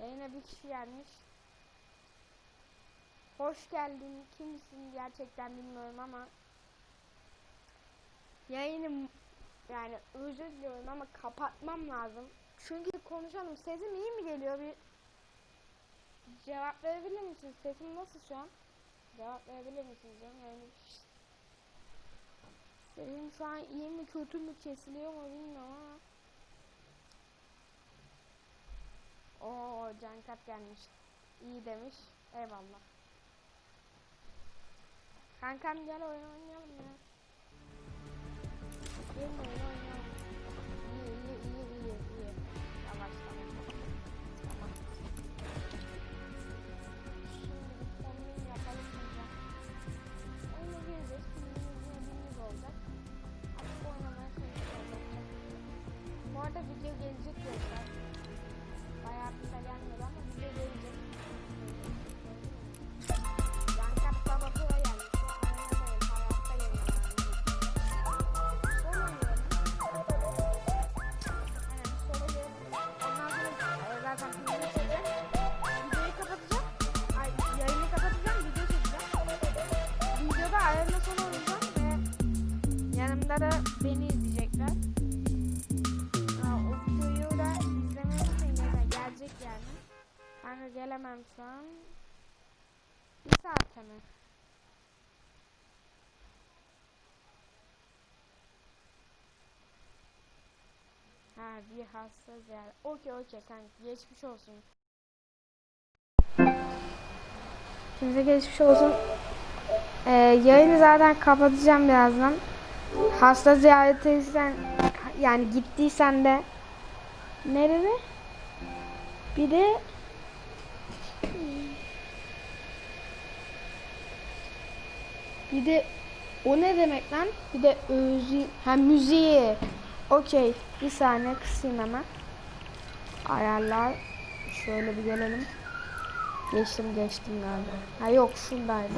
yayına bir kişi gelmiş. Hoş geldin. Kimsin gerçekten bilmiyorum ama yayını yani özür diliyorum ama kapatmam lazım. Çünkü konuşalım. Sesim iyi mi geliyor? Bir cevap verebilir misiniz? Sesim nasıl şu an? Cevap verebilir misiniz? canım? Yani sesim şu an iyi mi kötü mü kesiliyor mu bilmiyorum ama Oo Cankat gelmiş. İyi demiş. Eyvallah. Kankam gel oyun oynayalım ya. Gelin oyun oynayalım. İyi iyi iyi iyi iyi. Yavaş tamam. Tamam. Şimdi kombin yapalım diyeceğim. Oyuna gireceğiz. Filmimiz yine birimiz olacak. Artık oynamaya çalışacağız. Bu arada video gelecek diyorlar. De gelmedi ama video gelecek. Yan katta bakıyor yani. Şu an oynadayım. Hayattayım yani. Son oynuyorum. Aynen sola gelip ondan sonra e, zaten filmi çekeceğim. Videoyu kapatacağım. Ay yayını kapatacağım. Video çekeceğim. Videoda ayarına son olacağım ve yanımda da beni. Gelemem şu an. Bir saate mi? Ha bir hasta ziyaret. Okey okey kanka geçmiş olsun. Size geçmiş olsun. Ee, yayını zaten kapatacağım birazdan. Hasta ziyaretiysen yani gittiysen de nerede? Bir de bir de o ne demek lan? Bir de özü ha müziği. Okey. Bir saniye kısayım hemen. Ayarlar. Şöyle bir gelelim. Geçtim geçtim galiba. Ha yok şuradaydı.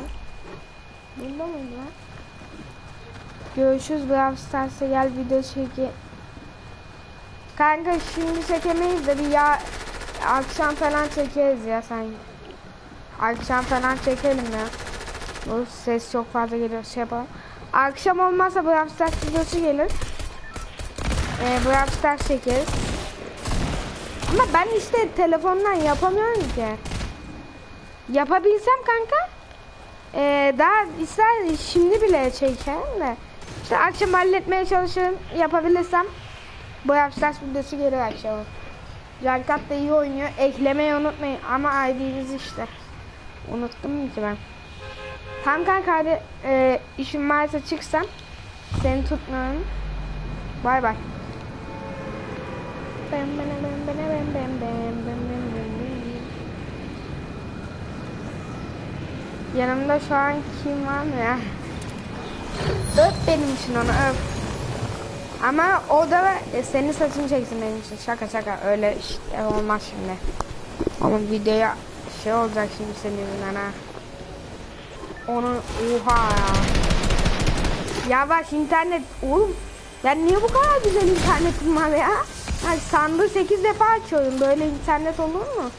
Bunda mıydı lan? Görüşürüz Brawl Stars'a gel video çeki. Kanka şimdi çekemeyiz de bir ya akşam falan çekeriz ya sen. Akşam falan çekelim ya. Bu ses çok fazla geliyor şey yapalım. Akşam olmazsa Brawl Stars videosu gelir. Ee, Brawl Stars çekeriz. Ama ben işte telefondan yapamıyorum ki. Yapabilsem kanka ee, daha ister şimdi bile çekerim de. İşte akşam halletmeye çalışırım. Yapabilirsem bu yapacağız videosu gelir akşam. Jalkat da iyi oynuyor. Eklemeyi unutmayın. Ama ID'niz işte. Unuttum mu ki ben? Tam kanka hadi e, işim varsa çıksam seni tutmuyorum. Bay bay. Yanımda şu an kim var mı ya? Öp benim için onu öp. Ama o da e, senin saçını çeksin benim için. Şaka şaka öyle işte olmaz şimdi. Ama videoya şey olacak şimdi senin yüzünden ha. Onun oha ya. Yavaş internet oğlum. Ben niye bu kadar güzel internetim var ya? Yani sandığı 8 defa açıyorum. Böyle internet olur mu?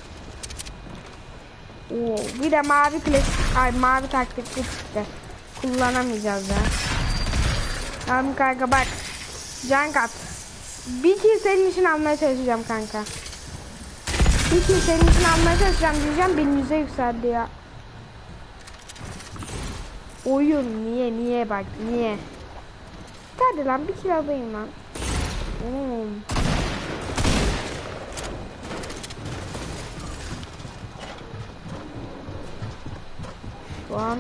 Oo, bir de mavi klasik, ay mavi taktikli çıktı. Kullanamayacağız ya. Tamam kanka bak. Can kat. Bir kill senin için almaya çalışacağım kanka. Bir kill senin için almaya çalışacağım diyeceğim. Benim yüze yükseldi ya. Oyun niye niye bak niye. Hadi lan bir kill alayım lan. Hmm. Şu an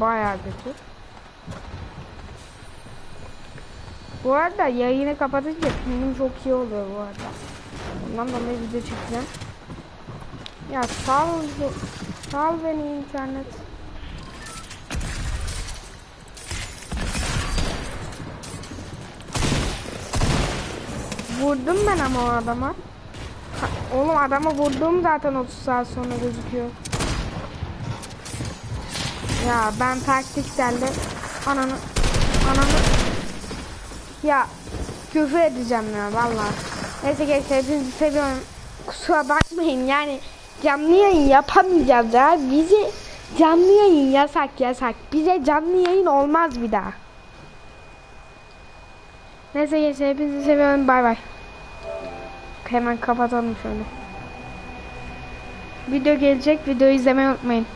bayağı kötü. Bu arada yayını kapatınca filmim çok iyi oluyor bu arada. Ondan dolayı video çekeceğim. Ya sağ ol beni internet. Vurdum ben ama o adama. Oğlum adama vurdum zaten 30 saat sonra gözüküyor. Ya ben taktiklerle ananı ananı ya küfür edeceğim ya vallahi. Neyse gençler hepinizi seviyorum. kusura bakmayın yani canlı yayın yapamayacağız ya. Bizi canlı yayın yasak yasak. Bize canlı yayın olmaz bir daha. Neyse gençler hepinizi seviyorum. Bay bay. Hemen kapatalım şöyle. Video gelecek. Videoyu izlemeyi unutmayın.